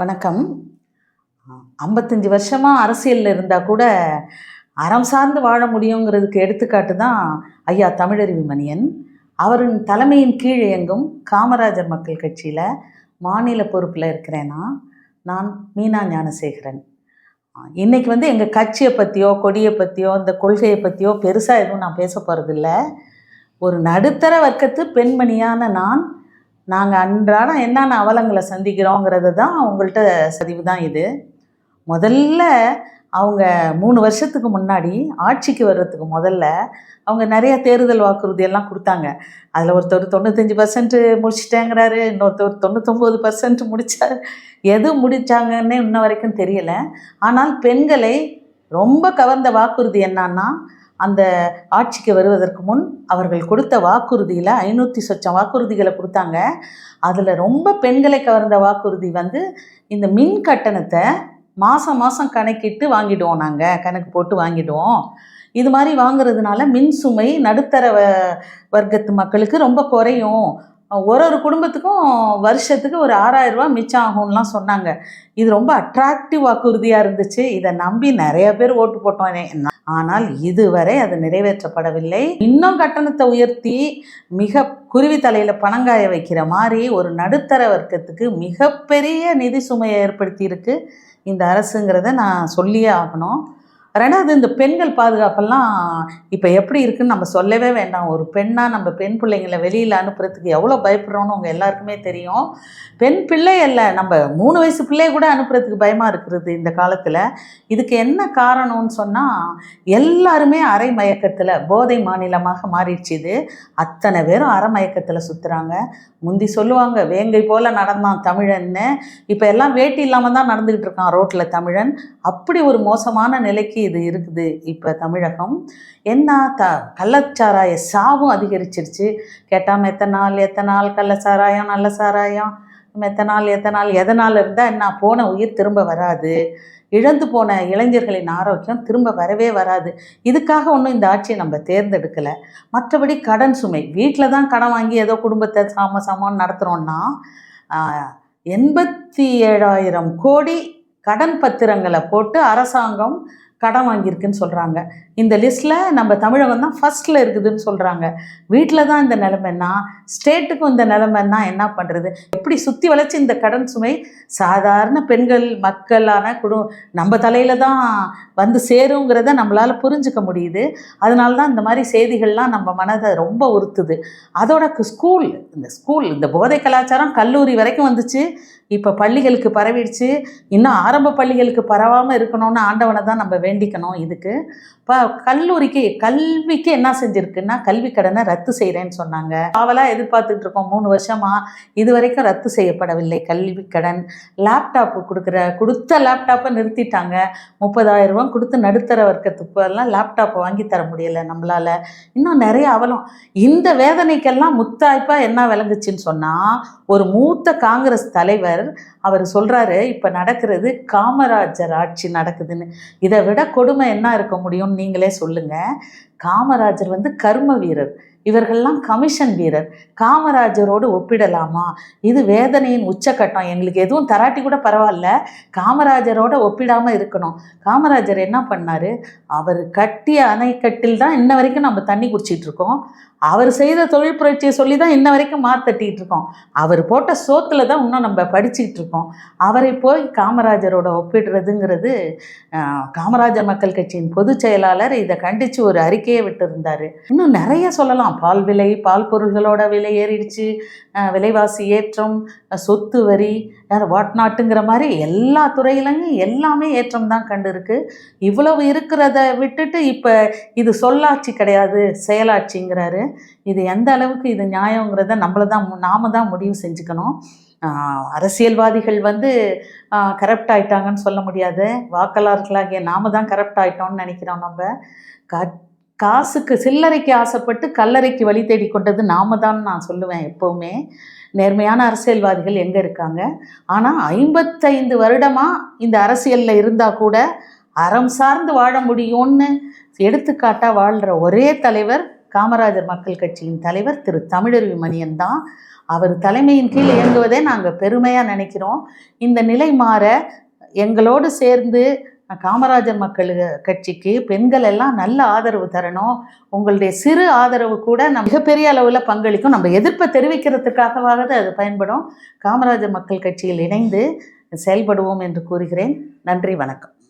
வணக்கம். ஐம்பத்தஞ்சு வருஷமாக அரசியலில் இருந்தால் கூட அறம் சார்ந்து வாழ முடியுங்கிறதுக்கு எடுத்துக்காட்டு தான் ஐயா தமிழறிவி மணியன். அவரின் தலைமையின் கீழ் இயங்கும் காமராஜர் மக்கள் கட்சியில் மாநில பொறுப்பில் இருக்கிறேன்னா நான். மீனா ஞானசேகரன். இன்றைக்கி வந்து எங்கள் கட்சியை பற்றியோ கொடியை பற்றியோ இந்த கொள்கையை பற்றியோ பெருசாக எதுவும் நான் பேச போகிறதில்ல ஒரு நடுத்தர வர்க்கத்து பெண்மணியான நான் நாங்கள் அன்றாடம் என்னென்ன அவலங்களை சந்திக்கிறோங்கிறது தான் அவங்கள்ட்ட சதிவு தான் இது. முதல்ல அவங்க மூணு வருஷத்துக்கு முன்னாடி ஆட்சிக்கு வர்றதுக்கு முதல்ல அவங்க நிறைய தேர்தல் வாக்குறுதி எல்லாம் கொடுத்தாங்க. அதில் ஒருத்தர் தொண்ணூத்தஞ்சு பர்சன்ட் முடிச்சிட்டேங்கிறாரு இன்னொருத்தர் தொண்ணூத்தொம்பது பர்சன்ட் முடித்தார் எது முடித்தாங்கன்னே இன்ன வரைக்கும் தெரியல. ஆனால் பெண்களை ரொம்ப கவர்ந்த வாக்குறுதி என்னன்னா அந்த ஆட்சிக்கு வருவதற்கு முன் அவர்கள் கொடுத்த வாக்குறுதியில் ஐநூற்றி சொச்சம் வாக்குறுதிகளை கொடுத்தாங்க. அதில் ரொம்ப பெண்களை கவர்ந்த வாக்குறுதி வந்து இந்த மின் கட்டணத்தை மாதம் மாதம் கணக்கிட்டு வாங்கிடுவோம் நாங்கள் கணக்கு போட்டு வாங்கிடுவோம். இது மாதிரி வாங்குறதுனால மின் சுமை நடுத்தர வர்க்கத்து மக்களுக்கு ரொம்ப குறையும். ஒரு ஒரு குடும்பத்துக்கும் வருஷத்துக்கு ஒரு ஆறாயிரம் ரூபாய் மிச்சம் ஆகும்லாம் சொன்னாங்க. இது ரொம்ப அட்ராக்டிவ் வாக்குறுதியாக இருந்துச்சு. இதை நம்பி நிறைய பேர் ஓட்டு போட்டோம். ஆனால் இதுவரை அது நிறைவேற்றப்படவில்லை. இன்னும் கட்டணத்தை உயர்த்தி மிக குருவி தலையில் பணங்காய வைக்கிற மாதிரி ஒரு நடுத்தர வர்க்கத்துக்கு மிகப்பெரிய நிதி சுமையை ஏற்படுத்தியிருக்கு. இந்த அரசுங்கிறத நான் சொல்லியே ஆகணும். ரெண்டாவது இந்த பெண்கள் பாதுகாப்பெல்லாம் இப்போ எப்படி இருக்குன்னு நம்ம சொல்லவே வேண்டாம். ஒரு பெண்ணாக நம்ம பெண் பிள்ளைங்களை வெளியில் அனுப்புறதுக்கு எவ்வளோ பயப்படுறோன்னு உங்கள் எல்லாருக்குமே தெரியும். பெண் பிள்ளை அல்ல நம்ம மூணு வயசு பிள்ளைய கூட அனுப்புறதுக்கு பயமாக இருக்கிறது இந்த காலத்தில். இதுக்கு என்ன காரணம்னு சொன்னால் எல்லாருமே அரை மயக்கத்தில் போதை மாநிலமாக மாறிடுச்சு இது. அத்தனை பேரும் அரை மயக்கத்தில் சுற்றுறாங்க முந்தி சொல்லுவாங்க வேங்கை போல் நடந்தான் தமிழன்னு. இப்போ எல்லாம் வேட்டி இல்லாமல் தான் நடந்துக்கிட்டு இருக்கான் ரோட்டில் தமிழன். அப்படி ஒரு மோசமான நிலைக்கு இது இருக்குது? இப்போ தமிழகம் என்ன த கள்ளச்சாராய சாவும் அதிகரிச்சிருச்சு. கேட்டால் மெத்தனால் எத்தனால் கள்ளச்சாராயம் நல்ல சாராயம்? மெத்தனால் எத்தனால் எதனால் இருந்தால் என்ன? போன உயிர் திரும்ப வராது. இழந்து போன இளைஞர்களின் ஆரோக்கியம் திரும்ப வரவே வராது. இதுக்காக ஒன்றும் இந்த ஆட்சியை நம்ம தேர்ந்தெடுக்கலை. மற்றபடி கடன் சுமை. வீட்டில் தான் கடன் வாங்கி ஏதோ குடும்பத்தை சாம சாமான் நடத்துகிறோன்னா எண்பத்தி ஏழாயிரம் கோடி கடன் பத்திரங்களை போட்டு அரசாங்கம் கடன் வாங்கியிருக்குன்னு சொல்கிறாங்க இந்த லிஸ்ட்டில் நம்ம தமிழகம் தான் ஃபஸ்ட்டில் இருக்குதுன்னு சொல்கிறாங்க வீட்டில் தான் இந்த நிலைமைன்னா ஸ்டேட்டுக்கும் இந்த நிலைமைன்னா என்ன பண்ணுறது எப்படி சுற்றி வளைச்சி இந்த கடன் சுமை? சாதாரண பெண்கள் மக்களான குடும் நம்ம தலையில் தான் வந்து சேருங்கிறத நம்மளால் புரிஞ்சுக்க முடியுது. அதனால தான் இந்த மாதிரி செய்திகள்லாம் நம்ம மனதை ரொம்ப உறுத்துது. அதோட ஸ்கூல் இந்த ஸ்கூல் இந்த போதை கலாச்சாரம் கல்லூரி வரைக்கும் வந்துச்சு. இப்போ பள்ளிகளுக்கு பரவிடுச்சு. இன்னும் ஆரம்ப பள்ளிகளுக்கு பரவாமல் இருக்கணும்னு ஆண்டவனை தான் நம்ம வேண்டிக்கணும் இதுக்கு. இப்போ கல்லூரிக்கு கல்விக்கு என்ன செஞ்சுருக்குன்னா கல்வி கடனை ரத்து செய்கிறேன்னு சொன்னாங்க. ஆவலாக எதிர்பார்த்துட்டு இருக்கோம். மூணு வருஷமாக இது வரைக்கும் ரத்து செய்யப்படவில்லை. கல்வி கடன் லேப்டாப்பு கொடுக்குற கொடுத்த லேப்டாப்பை நிறுத்திட்டாங்க. முப்பதாயிரம் ரூபா கொடுத்து நடுத்தர வர்க்கத்துக்கு எல்லாம் லேப்டாப்பை வாங்கி தர முடியலை நம்மளால். இன்னும் நிறைய அவலம். இந்த வேதனைக்கெல்லாம் முத்தாய்ப்பாக என்ன விளங்குச்சுன்னு சொன்னால் ஒரு மூத்த காங்கிரஸ் தலைவர் அவர் சொல்கிறாரு இப்போ நடக்கிறது காமராஜர் ஆட்சி நடக்குதுன்னு. இதை விட கொடுமை என்ன இருக்க முடியும்னு நீங்களே சொல்லுங்கள் காமராஜர் வந்து கர்ம வீரர். இவர்கள்லாம் கமிஷன் வீரர். காமராஜரோடு ஒப்பிடலாமா? இது வேதனையின் உச்சக்கட்டம். எங்களுக்கு எதுவும் தராட்டி கூட பரவாயில்ல. காமராஜரோட ஒப்பிடாமல் இருக்கணும். காமராஜர் என்ன பண்ணார்? அவர் கட்டிய அணைக்கட்டில் தான் இன்ன வரைக்கும் நம்ம தண்ணி குடிச்சிட்டு இருக்கோம். அவர் செய்த தொழில் புரட்சியை சொல்லி தான் இன்ன வரைக்கும் மாத்தட்டிகிட்டு இருக்கோம். அவர் போட்ட சோத்தில் தான் இன்னும் நம்ம படிச்சுக்கிட்டு இருக்கோம். அவரை போய் காமராஜரோட ஒப்பிடுறதுங்கிறது காமராஜர் மக்கள் கட்சியின் பொதுச் செயலாளர் இதை கண்டித்து ஒரு அறிக்கையை விட்டுருந்தார். இன்னும் நிறைய சொல்லலாம். பால் விலை பால் பொருள்களோட விலை ஏறிடுச்சு. விலைவாசி ஏற்றம் சொத்து வரி வாட் நாட்டுங்கிற மாதிரி எல்லா துறையிலையும் எல்லாமே ஏற்றம் தான் கண்டு இருக்கு இவ்வளவு இருக்கிறத விட்டுட்டு இப்போ இது சொல்லாட்சி கிடையாது செயலாட்சிங்கிறாரு. இது எந்த அளவுக்கு இது நியாயங்கிறத நம்மள தான் நாம தான் முடிவு செஞ்சுக்கணும். அரசியல்வாதிகள் வந்து கரப்ட் ஆயிட்டாங்கன்னு சொல்ல முடியாது. வாக்காளர்களாகிய நாம தான் கரப்ட் ஆயிட்டோம்னு நினைக்கிறோம் நம்ம. க காசுக்கு சில்லறைக்கு ஆசைப்பட்டு கல்லறைக்கு வழி தேடி கொண்டது நாம தான் நான் சொல்லுவேன் எப்போவுமே. நேர்மையான அரசியல்வாதிகள் எங்கே இருக்காங்க? ஆனால் ஐம்பத்தைந்து வருடமாக இந்த அரசியலில் இருந்தால் கூட அறம் சார்ந்து வாழ முடியும்னு எடுத்துக்காட்டாக வாழ்கிற ஒரே தலைவர் காமராஜர் மக்கள் கட்சியின் தலைவர் திரு தமிழருவி மணியன் தான். அவர் தலைமையின் கீழ் இயங்குவதே நாங்கள் பெருமையாக நினைக்கிறோம். இந்த நிலை மாற எங்களோடு சேர்ந்து காமராஜர் மக்கள் கட்சிக்கு பெண்கள் எல்லாம் நல்ல ஆதரவு தரணும். உங்களுடைய சிறு ஆதரவு கூட நம்ம மிகப்பெரிய அளவில் பங்களிக்கும். நம்ம எதிர்ப்பை தெரிவிக்கிறதுக்காகவாவது அது பயன்படும். காமராஜர் மக்கள் கட்சியில் இணைந்து செயல்படுவோம் என்று கூறுகிறேன். நன்றி வணக்கம்.